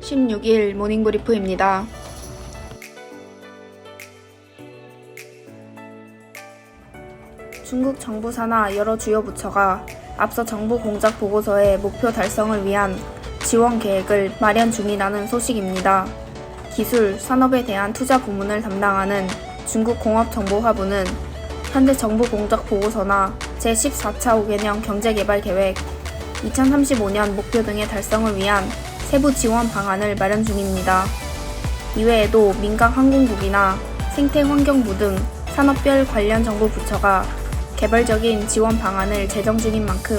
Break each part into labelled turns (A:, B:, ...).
A: (16일) 모닝브리프입니다. 중국 정부 산하 여러 주요 부처가 앞서 정부 공작 보고서의 목표 달성을 위한 지원 계획을 마련 중이라는 소식입니다. 기술, 산업에 대한 투자 부문을 담당하는 중국 공업정보화부는 현재 정부 공작 보고서나 제14차 5개년 경제개발 계획, 2035년 목표 등의 달성을 위한 세부 지원 방안을 마련 중입니다. 이외에도 민간 항공국이나 생태환경부 등 산업별 관련 정부 부처가 개발적인 지원 방안을 제정 중인 만큼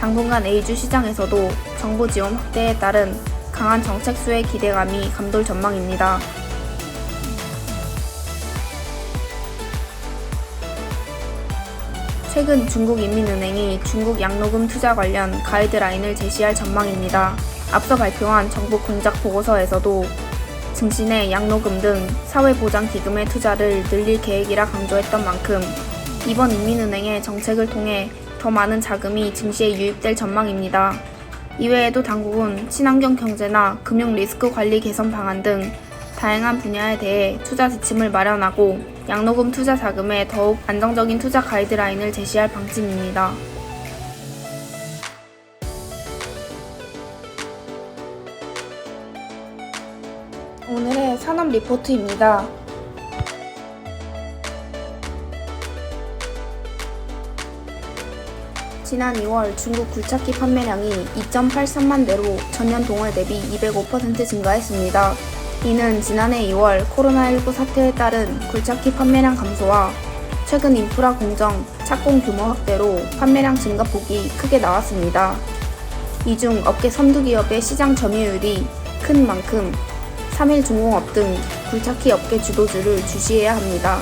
A: 당분간 A주 시장에서도 정부 지원 확대에 따른 강한 정책 수의 기대감이 감돌 전망입니다. 최근 중국인민은행이 중국 양로금 투자 관련 가이드라인을 제시할 전망입니다. 앞서 발표한 정부 공작 보고서에서도 증신의 양로금 등 사회보장기금의 투자를 늘릴 계획이라 강조했던 만큼 이번 인민은행의 정책을 통해 더 많은 자금이 증시에 유입될 전망입니다. 이외에도 당국은 친환경 경제나 금융 리스크 관리 개선 방안 등 다양한 분야에 대해 투자 지침을 마련하고 양로금 투자 자금에 더욱 안정적인 투자 가이드라인을 제시할 방침입니다. 오늘의 산업 리포트입니다. 지난 2월 중국 굴착기 판매량이 2.83만 대로 전년 동월 대비 205% 증가했습니다. 이는 지난해 2월 코로나19 사태에 따른 굴착기 판매량 감소와 최근 인프라 공정, 착공 규모 확대로 판매량 증가폭이 크게 나왔습니다. 이 중 업계 선두 기업의 시장 점유율이 큰 만큼 3일 중공업 등 굴착기 업계 주도주를 주시해야 합니다.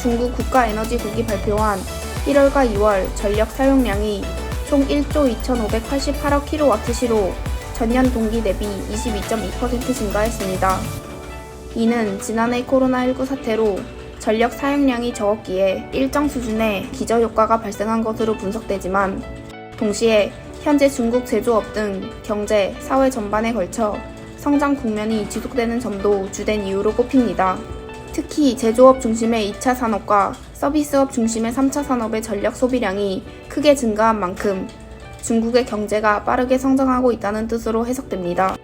A: 중국 국가에너지국이 발표한 1월과 2월 전력 사용량이 총 1조 2,588억 kWh로 전년 동기 대비 22.2% 증가했습니다. 이는 지난해 코로나19 사태로 전력 사용량이 적었기에 일정 수준의 기저효과가 발생한 것으로 분석되지만 동시에 현재 중국 제조업 등 경제, 사회 전반에 걸쳐 성장 국면이 지속되는 점도 주된 이유로 꼽힙니다. 특히 제조업 중심의 2차 산업과 서비스업 중심의 3차 산업의 전력 소비량이 크게 증가한 만큼 중국의 경제가 빠르게 성장하고 있다는 뜻으로 해석됩니다.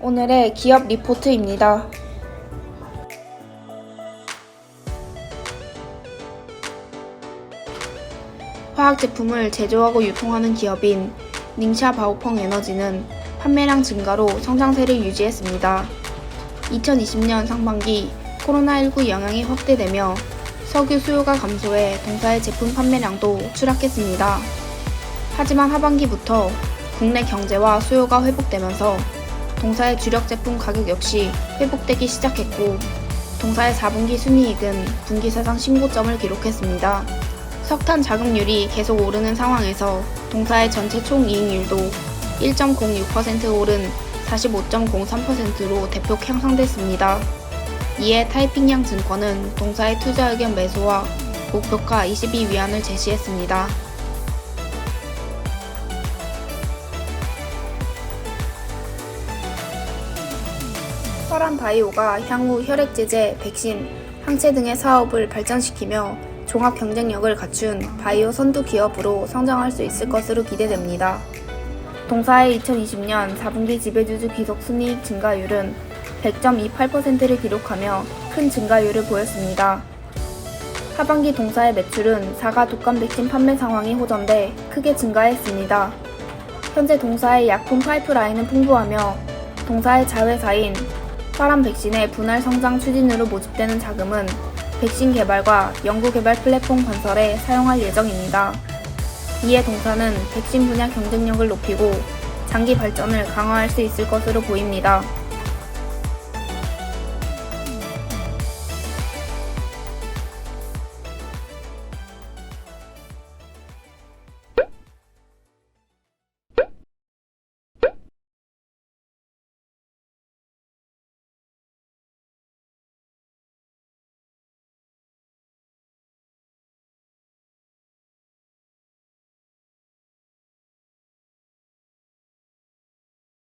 A: 오늘의 기업 리포트입니다. 화학 제품을 제조하고 유통하는 기업인 닝샤 바오펑 에너지는 판매량 증가로 성장세를 유지했습니다. 2020년 상반기 코로나19 영향이 확대되며 석유 수요가 감소해 동사의 제품 판매량도 추락했습니다. 하지만 하반기부터 국내 경제와 수요가 회복되면서 동사의 주력 제품 가격 역시 회복되기 시작했고 동사의 4분기 순이익은 분기 사상 신고점을 기록했습니다. 석탄 자급률이 계속 오르는 상황에서 동사의 전체 총이익률도 1.06% 오른 45.03%로 대폭 향상됐습니다. 이에 타이핑양 증권은 동사의 투자 의견 매수와 목표가 22위안을 제시했습니다. 혈안 바이오가 향후 혈액 제제, 백신, 항체 등의 사업을 발전시키며 종합 경쟁력을 갖춘 바이오 선두 기업으로 성장할 수 있을 것으로 기대됩니다. 동사의 2020년 4분기 지배주주 기속 순이익 증가율은 100.28%를 기록하며 큰 증가율을 보였습니다. 하반기 동사의 매출은 사가 독감 백신 판매 상황이 호전돼 크게 증가했습니다. 현재 동사의 약품 파이프라인은 풍부하며 동사의 자회사인 파람 백신의 분할 성장 추진으로 모집되는 자금은 백신 개발과 연구 개발 플랫폼 건설에 사용할 예정입니다. 이에 동사는 백신 분야 경쟁력을 높이고 장기 발전을 강화할 수 있을 것으로 보입니다.